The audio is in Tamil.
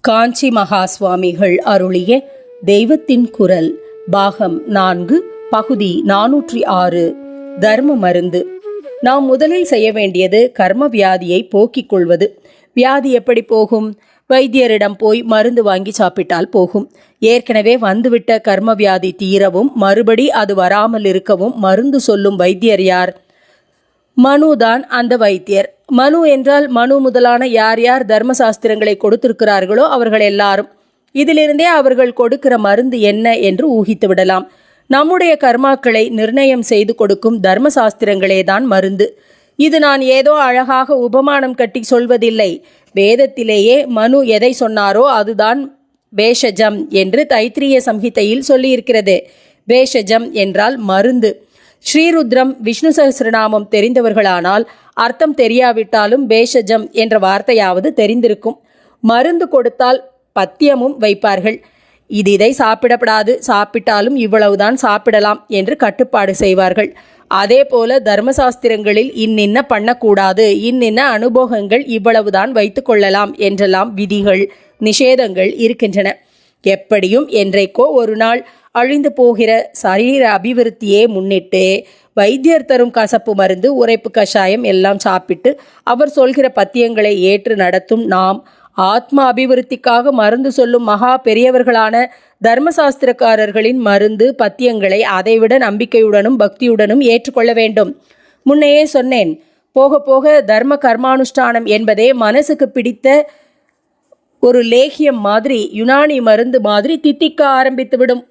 காஞ்சி மகா சுவாமிகள் அருளிய தெய்வத்தின் குரல் பாகம் நான்கு பகுதி நானூற்றி ஆறு தர்ம மருந்து. நாம் முதலில் செய்ய வேண்டியது கர்ம வியாதியை போக்கிக் கொள்வது. வியாதி எப்படி போகும்? வைத்தியரிடம் போய் மருந்து வாங்கி சாப்பிட்டால் போகும். ஏற்கனவே வந்துவிட்ட கர்ம வியாதி தீரவும் மறுபடி அது வராமல் இருக்கவும் மருந்து சொல்லும் வைத்தியர் யார்? மனுதான் அந்த வைத்தியர். மனு என்றால் மனு முதலான யார் யார் தர்மசாஸ்திரங்களை கொடுத்திருக்கிறார்களோ அவர்கள் எல்லாரும். இதிலிருந்தே அவர்கள் கொடுக்கிற மருந்து என்ன என்று ஊகித்து விடலாம். நம்முடைய கர்மாக்களை நிர்ணயம் செய்து கொடுக்கும் தர்மசாஸ்திரங்களே தான் மருந்து. இது நான் ஏதோ அழகாக உபமானம் கட்டி சொல்வதில்லை. வேதத்திலேயே மனு எதை சொன்னாரோ அதுதான் பேஷஜம் என்று தைத்திரிய சம்ஹிதையில் சொல்லியிருக்கிறது. பேஷஜம் என்றால் மருந்து. ஸ்ரீருத்ரம் விஷ்ணு சகசிரநாமம் தெரிந்தவர்களானால் அர்த்தம் தெரியாவிட்டாலும் பேஷஜம் என்ற வார்த்தையாவது தெரிந்திருக்கும். மருந்து கொடுத்தால் பத்தியமும் வைப்பார்கள். இது இதை சாப்பிடப்படாது. சாப்பிட்டாலும் இவ்வளவுதான் சாப்பிடலாம் என்று கட்டுப்பாடு செய்வார்கள். அதே போல தர்மசாஸ்திரங்களில் இன்னின்ன பண்ணக்கூடாது. இன்னின்ன அனுபவங்கள் இவ்வளவுதான் வைத்துக்கொள்ளலாம் என்றெல்லாம் விதிகள் நிஷேதங்கள் இருக்கின்றன. எப்படியும் என்றைக்கோ ஒரு நாள் அழிந்து போகிற சரீர அபிவிருத்தியே முன்னிட்டு வைத்தியர் தரும் கசப்பு மருந்து உரைப்பு கஷாயம் எல்லாம் சாப்பிட்டு அவர் சொல்கிற பத்தியங்களை ஏற்று நடத்தும் நாம் ஆத்ம அபிவிருத்திக்காக மருந்து சொல்லும் மகா பெரியவர்களான தர்மசாஸ்திரக்காரர்களின் மருந்து பத்தியங்களை அதைவிட நம்பிக்கையுடனும் பக்தியுடனும் ஏற்றுக்கொள்ள வேண்டும். முன்னையே சொன்னேன் போக போக தர்ம கர்மானுஷ்டானம் என்பதே மனசுக்கு பிடித்த ஒரு லேகியம் மாதிரி யுனானி மருந்து மாதிரி தித்திக்க ஆரம்பித்துவிடும்.